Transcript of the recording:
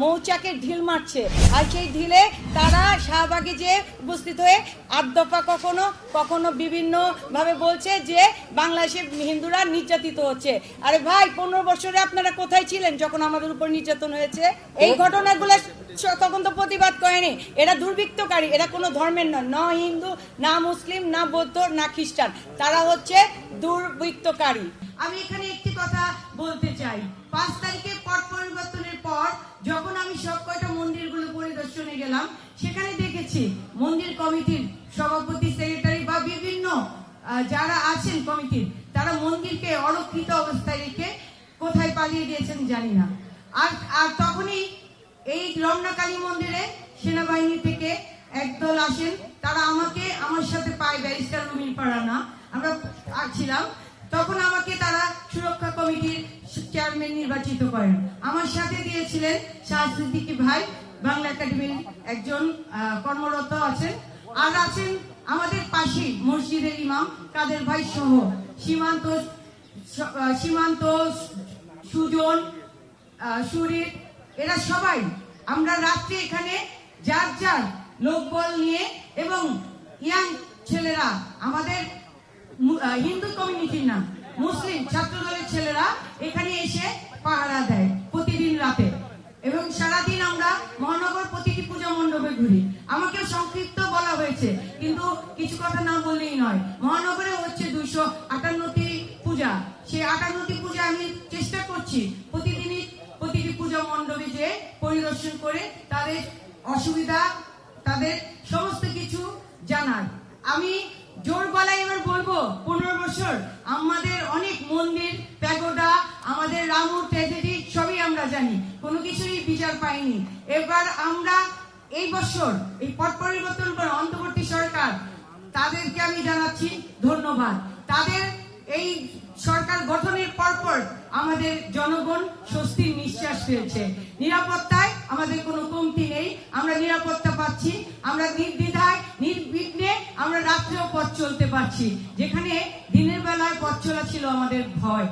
মৌচাকে ঢিল মারছে। আর সেই ঢিলে তারা শাহবাগে যে উপস্থিত হয়ে দফা কখনো কখনো বিভিন্ন ভাবে বলছে যে বাংলাদেশে হিন্দুরা নির্যাতিত হচ্ছে। আরে ভাই পনেরো বছরে আপনারা কোথায় ছিলেন যখন আমাদের উপর নির্যাতন হয়েছে? এই ঘটনাগুলো তখন তো প্রতিবাদ করেনি। এরা দুর্বৃত্তকারী এরা কোনো ধর্মের নয়। না হিন্দু না মুসলিম না বৌদ্ধ না খ্রিস্টান। তারা হচ্ছে দুর্বৃত্তকারী আমি এখানে একটি কথা বলতে চাই। পাঁচ তারিখে পরিদর্শনে গেলাম। সেখানে দেখেছি মন্দির কমিটির সভাপতি, সেক্রেটারি বা বিভিন্ন যারা আছেন কমিটির, তারা মন্দিরকে অরক্ষিত অবস্থায় রেখে কোথায় পালিয়ে গিয়েছেন জানি না। আর আর তখনই এই রমনা কালী মন্দিরে সেনাবাহিনী থেকে একদল আসেন। তারা আমাকে আমার সাথে পায় ব্যারিস্টার রুমিন পাড়া না আমরা ছিলাম। তখন আমাকে তারা সুরক্ষা কমিটির চেয়ারম্যান নির্বাচিত করেন। আমার সাথে দিয়েছিলেন শাহ সিদ্দিকী ভাই বাংলা একাডেমির একজন কর্মরত আছেন। আর আছেন আমাদের পাশেই মসজিদের ইমাম কাদের ভাই সহ। সীমান্ত সীমান্ত সুজন সুরিত এরা সবাই আমরা রাত্রে এখানে যার যার লোকবল নিয়ে এবং ইয়াং ছেলেরা, আমাদের হিন্দু কমিউনিটির না মুসলিম ছাত্র দলের ছেলেরা এখানে এসে পাহারা দেয়। মহানগর প্রতিটি পূজা মণ্ডপে ঘুরি। আমাকে সংক্ষিপ্ত বলা হয়েছে, কিন্তু কিছু কথা না বললেই নয়। মহানগরে হচ্ছে দুইশো আটান্নটি পূজা। সেই আটান্নটি পূজা আমি চেষ্টা করছি প্রতিদিনই প্রতিটি পূজা মণ্ডপে যে পরিদর্শন করে তাদের অসুবিধা, তাদের সমস্ত কিছু জানার। আমি জোর গলায় এবার বলব, পনেরো বছর আমাদের অনেক মন্দির, প্যাগোডা, আমাদের রামুর ট্র্যাজেডি সবই আমরা জানি, কোনো কিছুরই বিচার পাইনি। এবার আমরা এই বছর, এই পট পরিবর্তন করে অন্তর্বর্তী সরকার, তাদেরকে আমি জানাচ্ছি ধন্যবাদ। তাদের এই সরকার গঠনের পরপর আমাদের জনগণ স্বস্তির নিঃশ্বাস ফেলছে। নিরাপত্তায় আমাদের কোনো কমতি নেই, আমরা নিরাপত্তা পাচ্ছি, আমরা নির্দ্বিধায়, নির্বিঘ্নে আমরা রাত্রেও পথ চলতে পারছি। যেখানে দিনের বেলায় পথ চলা ছিল আমাদের ভয়।